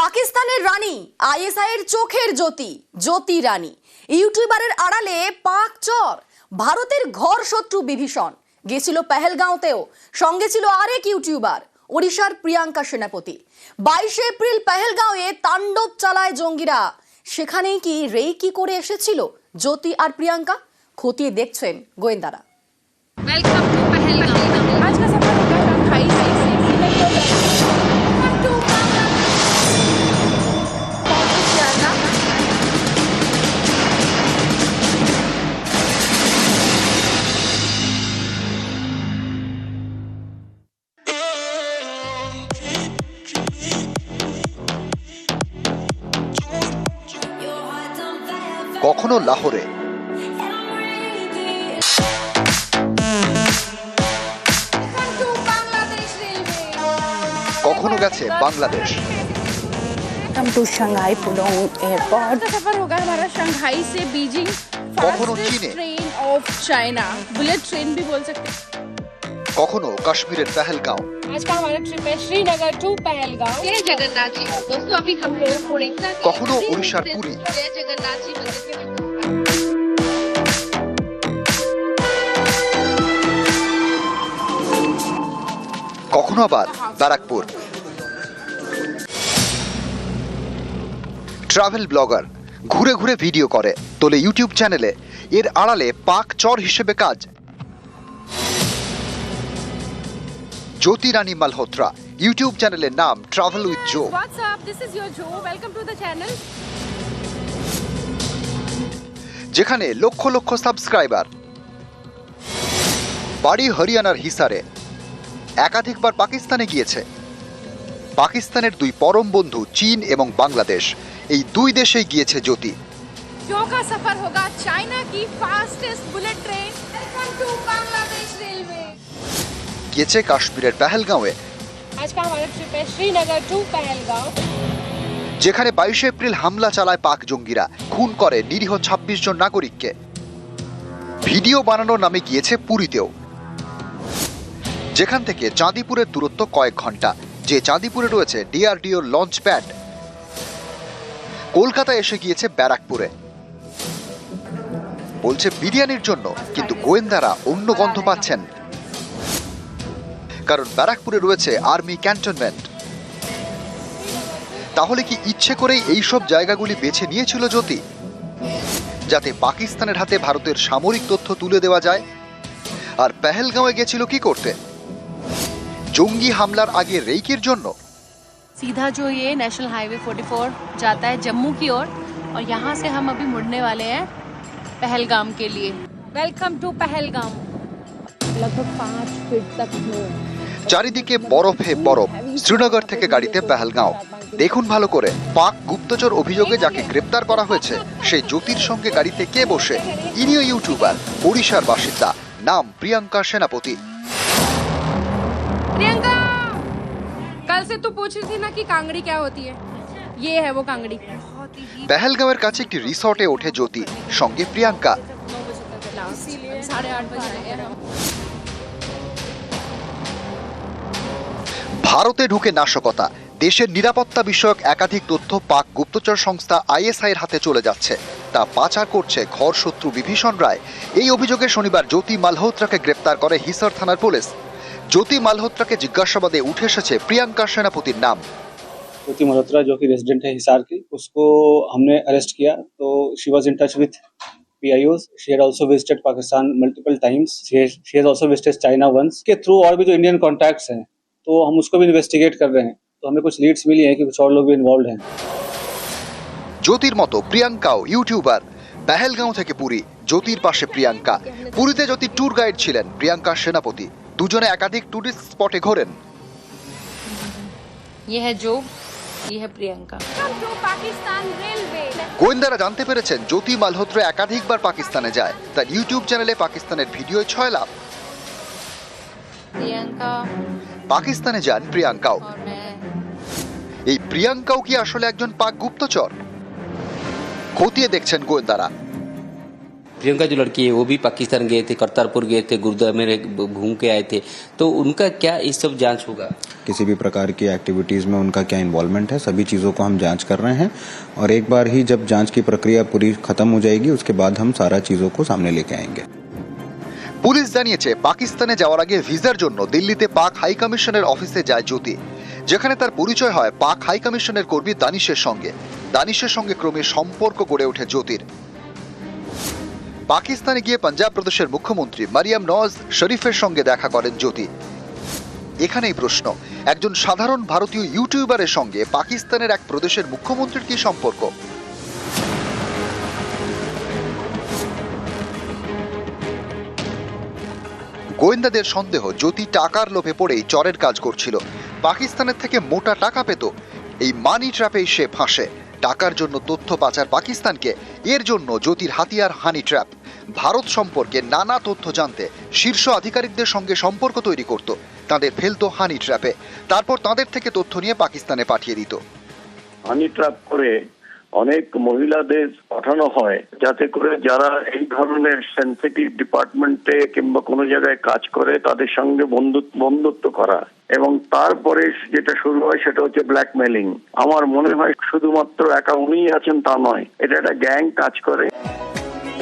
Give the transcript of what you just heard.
পাকিস্তানের রানী আইএসআই এর চোখের জ্যোতি জ্যোতি রানী। ইউটিউবারের আড়ালে পাক চর ভারতের ঘর শত্রু বিভীষণ। গেছিল পেহেলগাঁওতেও সঙ্গে ছিল আরেক ইউটিউবার ওড়িশার প্রিয়াঙ্কা সেনাপতি। বাইশে এপ্রিল পেহেলগাঁওয়ে তাণ্ডব চালায় জঙ্গিরা। সেখানেই কি রেই কি করে এসেছিল জ্যোতি আর প্রিয়াঙ্কা? খতিয়ে দেখছেন গোয়েন্দারা। ওয়েলকাম টু পেহেলগাঁও কখনো লাহোরে। কখনো গেছে বাংলাদেশ। কখনো চীনে train of China bullet train B বল সকতে কখনো কাশ্মীরের পেহেলগাঁও। কখনো উড়িষ্যার পুরী। কখনো আবার দারাকপুর ট্রাভেল ব্লগার ঘুরে ঘুরে ভিডিও করে। তোলে ইউটিউব চ্যানেলে এর আড়ালে পাক চর হিসেবে কাজ। জ্যোতি রানী মালহোত্রা ইউটিউব চ্যানেলের নাম ট্রাভেল উইথ জো যেখানে লক্ষ লক্ষ সাবস্ক্রাইবার বাড়ি হরিয়ানার হিসারে। একাধিকবার পাকিস্তানে গিয়েছে। পাকিস্তানের দুই পরম বন্ধু চীন এবং বাংলাদেশ। এই দুই দেশে গিয়েছে জ্যোতি। কি fastest bullet train Bangladesh railway গিয়েছে কাশ্মীরের পেহেলগাঁওয়ে। যেখানে বাইশে এপ্রিল হামলা চালায় পাক জঙ্গিরা খুন করে নিরীহ ২৬ জন নাগরিককে। ভিডিও বানানোর নামে গিয়েছে পুরীতেও। যেখান থেকে চাঁদিপুরের দূরত্ব কয়েক ঘণ্টা। যে চাঁদিপুরে রয়েছে ডিআরডিও লঞ্চ প্যাড কলকাতা এসে গিয়েছে ব্যারাকপুরে। বলছে বিরিয়ানির জন্য কিন্তু গোয়েন্দারা অন্য গন্ধ পাচ্ছেন। কারণ ব্যারাকপুরে রয়েছে আর্মি ক্যান্টনমেন্ট তাহলে কি ইচ্ছে করেই এই সব জায়গাগুলি বেছে নিয়েছিল জ্যোতি যাতে পাকিস্তানের হাতে ভারতের সামরিক তথ্য তুলে দেওয়া যায় আর পেহেলগাঁওয়ে গেছিল কি করতে জঙ্গি হামলার আগে রেইকের জন্য सीधा जो ये नेशनल हाईवे 44 जाता है जम्मू की ओर और यहाँ से हम अभी मुड़ने वाले हैं पहलगाम के लिए वेलकम टू पहलगाम চারিদিকে বরফে বরফ শ্রীনগর থেকে গাড়িতে পেহেলগাঁও দেখুন ভালো করে পাক গুপ্তচর অভিযোগে যাকে গ্রেপ্তার করা হয়েছে সেই জ্যোতির সঙ্গে গাড়িতে কে বসে ইনিও ইউটিউবার ওড়িশার বাসিন্দা নাম প্রিয়াঙ্কা সেনাপতি प्रियंका कल से तू पूछ रही थी ना कि कांगड़ी क्या होती है ये है वो कांगड़ी পেহেলগাঁওয়ের কাছে একটি রিসর্টে ওঠে জ্যোতি সঙ্গে প্রিয়াঙ্কা ভারতে ঢুকে নাশকতা দেশের নিরাপত্তা বিষয়ক একাধিক তথ্য পাক গুপ্তচর সংস্থা আইএসআই এর হাতে চলে যাচ্ছে তা পাচার করছে ঘর শত্রু বিভীষণ রায় এই অভিযোগে শনিবার জ্যোতি মালহোত্রাকে গ্রেপ্তার করে হিসার থানার পুলিশ জ্যোতি মালহোত্রাকে জিজ্ঞাসাবাদে উঠে এসেছে প্রিয়াঙ্কা সেনাপতির নাম ज्योति मल्होत्रा जो कि रेजिडेंट है हिसार की उसको हमने अरेस्ट किया तो she was in touch with P I she had also visited Pakistan multiple times she has also visited China once के थ्रू और भी जो इंडियन कॉन्टैक्ट्स हैं तो हम उसको भी इन्वेस्टिगेट कर रहे हैं तो हमें कुछ लीड्स मिली हैं कि कुछ और लोग भी इन्वॉल्व हैं জ্যোতির মতো প্রিয়াঙ্কাও ইউটিউবার পেহেলগাঁও থেকে পুরী জ্যোতির পাশে প্রিয়াঙ্কা পুরীতে জ্যোতি ট্যুর গাইড ছিলেন প্রিয়াঙ্কা সেনাপতি দুজনে একাধিক টুরিস্ট স্পটে ঘোরেন ये है जो ये है Priyanka welcome to Pakistan railway গোয়েন্দারা জানতে পেরেছেন জ্যোতি মালহোত্রা একাধিকবার পাকিস্তানে যায় তার ইউটিউব চ্যানেলে পাকিস্তানের ভিডিও ছয় লাভ प्रियंका পাকিস্তানে যান প্রিয়াঙ্কাও और मैं এই প্রিয়াঙ্কাও কি আসলে একজন পাক গুপ্তচর খতিয়ে দেখছেন গোয়েন্দারা प्रियंका जो लड़की है वो भी पाकिस्तान गए थे करतारपुर गए थे गुरुद्वारा में रह- घूम के आए थे तो उनका क्या इस सब जांच होगा किसी भी प्रकार की एक्टिविटीज़ में उनका क्या इन्वॉल्वमेंट है सभी चीज़ों को हम जांच कर रहे हैं और एक बार ही जब जांच की प्रक्रिया पूरी खत्म हो जाएगी उसके बाद हम सारा चीज़ों को सामने लेके आएंगे পুলিশ জানিয়েছে, পাকিস্তানে যাওয়ার আগে ভিসার জন্য দিল্লিতে পাক হাই কমিশনের অফিসে যায় জ্যোতি, যেখানে তার পরিচয় হয় পাক হাই কমিশনের কর্মী দানিশের সঙ্গে। দানিশের সঙ্গে ক্রমে সম্পর্ক গড়ে ওঠে জ্যোতির। পাকিস্তানে গিয়ে পাঞ্জাব প্রদেশের মুখ্যমন্ত্রী মারিয়াম নওয়াজ শরীফের সঙ্গে দেখা করেন জ্যোতি। এখানেই প্রশ্ন, একজন সাধারণ ভারতীয় ইউটিউবারের সঙ্গে পাকিস্তানের এক প্রদেশের মুখ্যমন্ত্রীর কি সম্পর্ক? গোয়েন্দাদের সন্দেহ, জ্যোতি টাকার লোভে পড়েই চরের কাজ করছিল। পাকিস্তানের থেকে মোটা টাকা পেত। এই মানি ট্র্যাপেই সে ফাঁসে। টাকার জন্য তথ্য পাচার পাকিস্তানকে, এর জন্য জ্যোতির হাতিয়ার হানি ট্র্যাপ ভারত সম্পর্কে নানা তথ্য জানতে শীর্ষ আধিকারিকদের সঙ্গে সম্পর্ক তৈরি করত। তাদের ফেলতো হানি ট্র্যাপে তারপর তাদের থেকে তথ্য নিয়ে পাকিস্তানে পাঠিয়ে দিত। হানি ট্র্যাপ করে অনেক মহিলাদের পাঠানো হয় যাতে করে যারা এই ধরনের সেন্সিটিভ ডিপার্টমেন্টে কিংবা কোনো জায়গায় কাজ করে, তাদের সঙ্গে বন্ধুত্ব বন্ধুত্ব করা। এবং তারপরে যেটা শুরু হয় সেটা হচ্ছে ব্ল্যাকমেলিং আমার মনে হয় শুধুমাত্র একা উনিই আছেন তা নয়, এটা একটা গ্যাং কাজ করে।